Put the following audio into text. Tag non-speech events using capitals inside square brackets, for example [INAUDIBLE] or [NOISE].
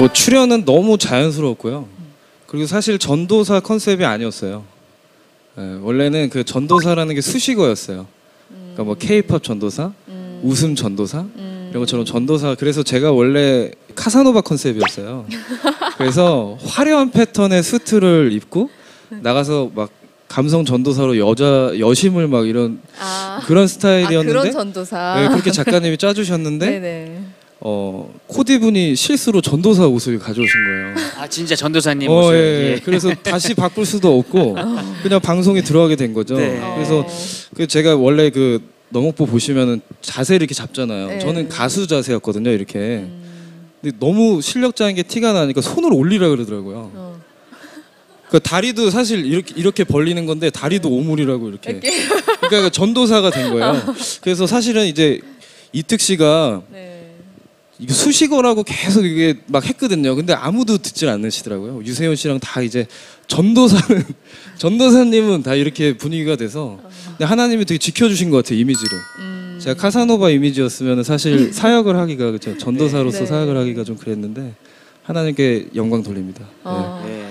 뭐 출연은 너무 자연스러웠고요. 그리고 사실 전도사 컨셉이 아니었어요. 예, 원래는 그 전도사라는 게 수식어였어요. 그러니까 뭐 K-팝 전도사, 웃음 전도사 이런 것처럼 전도사. 그래서 제가 원래 카사노바 컨셉이었어요. [LAUGHS] 그래서 화려한 패턴의 수트를 입고 나가서 막 감성 전도사로 여자 여심을 막 이런 아, 그런 아 스타일이었는데 그런 전도사. 네, 그렇게 작가님이 짜주셨는데 [LAUGHS] 네네. 어 코디 분이 실수로 전도사 옷을 가져오신 거예요. 아 진짜 전도사님 어, 모습. 예. 예. 그래서 다시 바꿀 수도 없고 [LAUGHS] 그냥 방송에 들어가게 된 거죠. 네. 그래서 그 제가 원래 그 너목보 보시면은 자세를 이렇게 잡잖아요. 네. 저는 가수 자세였거든요, 이렇게. 음, 근데 너무 실력자인 게 티가 나니까 손을 올리라 그러더라고요. 어. 그 다리도 사실 이렇게 이렇게 벌리는 건데 다리도 오물이라고 이렇게. 그러니까 그 전도사가 된 거예요. [LAUGHS] 그래서 사실은 이제 이특 씨가 네. 이게 수식어라고 계속 이게 막 했거든요. 근데 아무도 듣질 않으시더라고요. 유세윤 씨랑 다 이제 전도사는 [LAUGHS] 전도사님은 다 이렇게 분위기가 돼서 근데 하나님이 되게 지켜주신 것 같아요 이미지를. 음. 제가 카사노바 이미지였으면 사실 사역을 하기가 그렇죠. 전도사로서 네. 사역을 하기가 좀 그랬는데 하나님께 영광 돌립니다. 네. 어. 네.